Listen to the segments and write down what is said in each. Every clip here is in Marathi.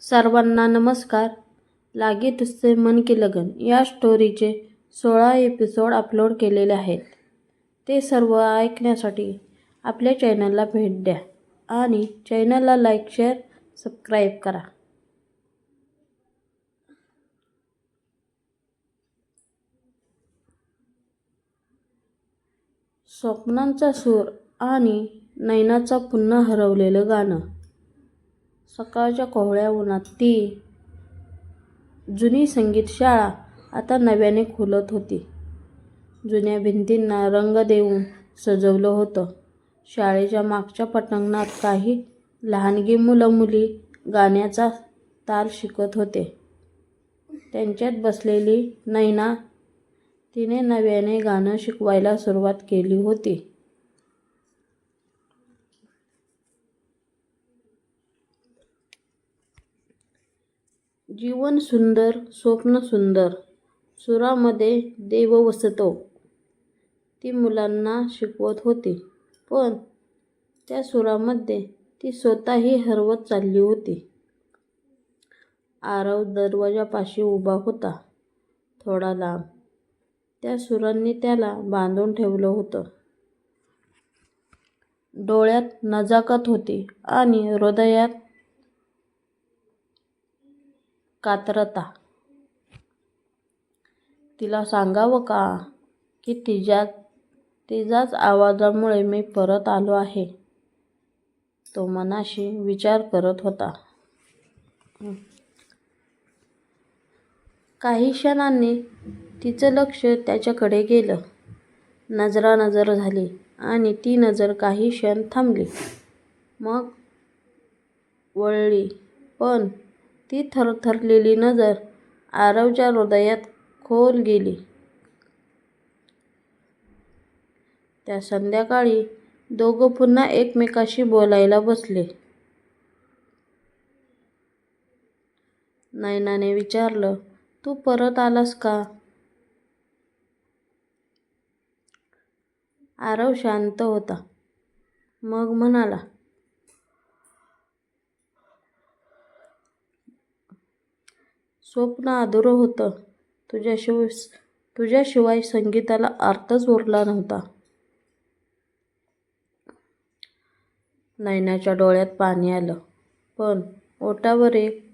सर्वांना नमस्कार. लागे तुझसे मन की लगन. या स्टोरीचे सोळा एपिसोड अपलोड केलेले आहेत. ते सर्व ऐकण्यासाठी आपल्या चॅनलला भेट द्या आणि चॅनलला लाईक शेअर सबस्क्राईब करा. स्वप्नांचा सूर आणि नैनाचा पुन्हा हरवलेलं गाणं. सकाळच्या कोवळ्या उन्हात ती जुनी संगीत शाळा आता नव्याने खुलत होती. जुन्या भिंतींना रंग देऊन सजवलं होतं. शाळेच्या मागच्या पटांगणात काही लहानगी मुलं मुली गाण्याचा ताल शिकत होते. त्यांच्यात बसलेली नैना तिने नव्याने गाणं शिकवायला सुरुवात केली होती. जीवन सुंदर स्वप्न सुंदर सुरामध्ये देव वसतो. ती मुलांना शिकवत होती पण त्या सुरामध्ये ती स्वतःही हरवत चालली होती. आरव दरवाजापाशी उभा होता थोडा लांब. त्या सुरांनी त्याला बांधून ठेवलं होतं. डोळ्यात नजाकत होती आणि हृदयात कातरता. तिला सांगावं का की तिच्या तिच्याच आवाजामुळे मी परत आलो आहे. तो मनाशी विचार करत होता. काही क्षणांनी तिचं लक्ष त्याच्याकडे गेलं. नजरा नजर झाली आणि ती नजर काही क्षण थांबली. मग वळली पण ती थरथरलेली नजर आरवच्या हृदयात खोल गेली. त्या संध्याकाळी दोघं पुन्हा एकमेकाशी बोलायला बसले. नैनाने विचारलं तू परत आलास का? आरव शांत होता. मग म्हणाला स्वप्न अधुरं होतं. तुझ्याशिवाय तुझ्याशिवाय संगीताला अर्थच उरला नव्हता. नैनाच्या डोळ्यात पाणी आलं. पण ओटावर एक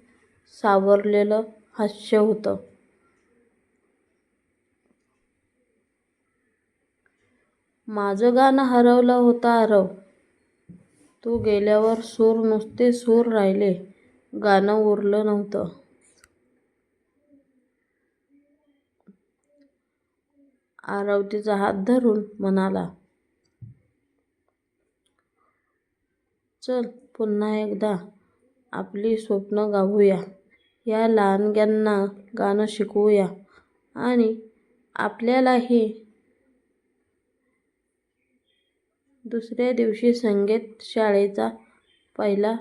सावरलेलं हास्य होतं. माझं गाणं हरवलं होतं आरव. तू गेल्यावर सूर नुसते सूर राहिले. गाणं उरलं नव्हतं. आरव हात धरून म्हणाला चल पुन्हा एकदा आपली स्वप्न गाऊया या लहानग्यांना गाणं शिकवूया आणि आपल्यालाही दुसऱ्या दिवशी संगीत शाळेचा पहिला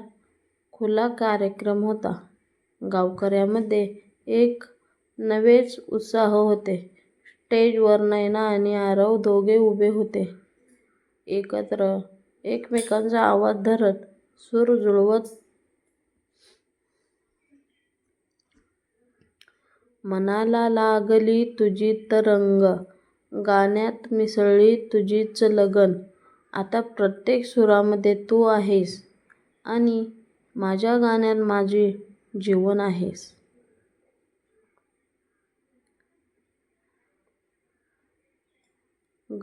खुला कार्यक्रम होता. गावकऱ्यामध्ये एक नवेच उत्साह होते. स्टेजवर नयना आणि आरव दोघे उभे होते. एकत्र एकमेकांचा आवाज धरत सूर जुळवत मनाला लागली तुझी तरंग गाण्यात मिसळली तुझीच लगन आता प्रत्येक सुरामध्ये तू आहेस आणि माझ्या गाण्यात माझी जीवन आहेस.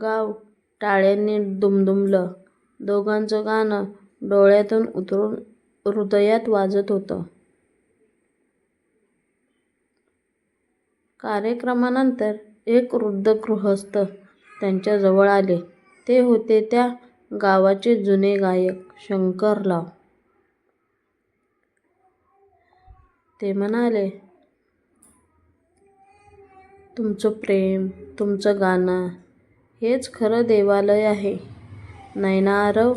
गाव टाळ्यांनी दुमदुमलं. दोघांचं गाणं डोळ्यातून उतरून हृदयात वाजत होतं. कार्यक्रमानंतर एक वृद्ध गृहस्थ त्यांच्याजवळ आले. ते होते त्या गावाचे जुने गायक शंकरराव. ते म्हणाले तुमचं प्रेम तुमचं गाणं हेच खरं देवालय आहे. नयना आरव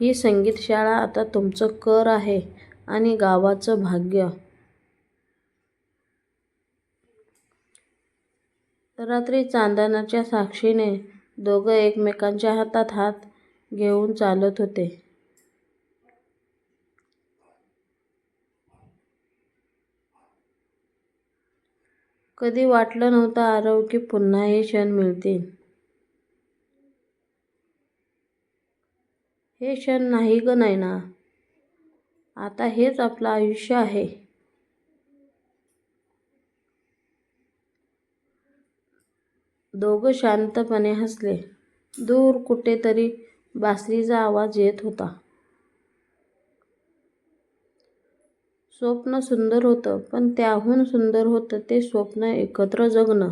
ही संगीत शाळा आता तुमचं कर आहे आणि गावाचं भाग्य. रात्री चांदण्याच्या साक्षीने दोघं एकमेकांच्या हातात हात घेऊन चालत होते. कधी वाटलं नव्हतं आरव की पुन्हा हे क्षण मिळतील. हे क्षण नाही गं ना आता हेच आपलं आयुष्य आहे. दोघं शांतपणे हसले. दूर कुठेतरी बासरीचा आवाज येत होता. स्वप्न सुंदर होतं पण त्याहून सुंदर होतं ते स्वप्न एकत्र जगणं.